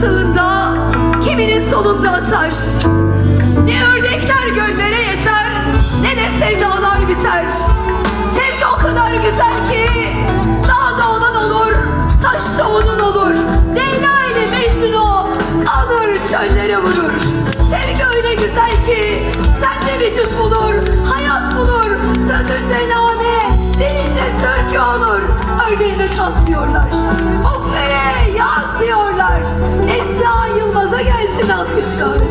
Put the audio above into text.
sağında, kiminin solunda atar. Ne ördekler göllere yeter, ne de sevdalar biter. Sevgi o kadar güzel ki, dağda olan olur, taşta onun olur. Leyla ile Mecnun'u alır çöllere vurur. Sevgi öyle güzel ki, sende vücut bulur, hayat bulur. Sözünde name, dilinde türkü olur. Ördeğine kaz so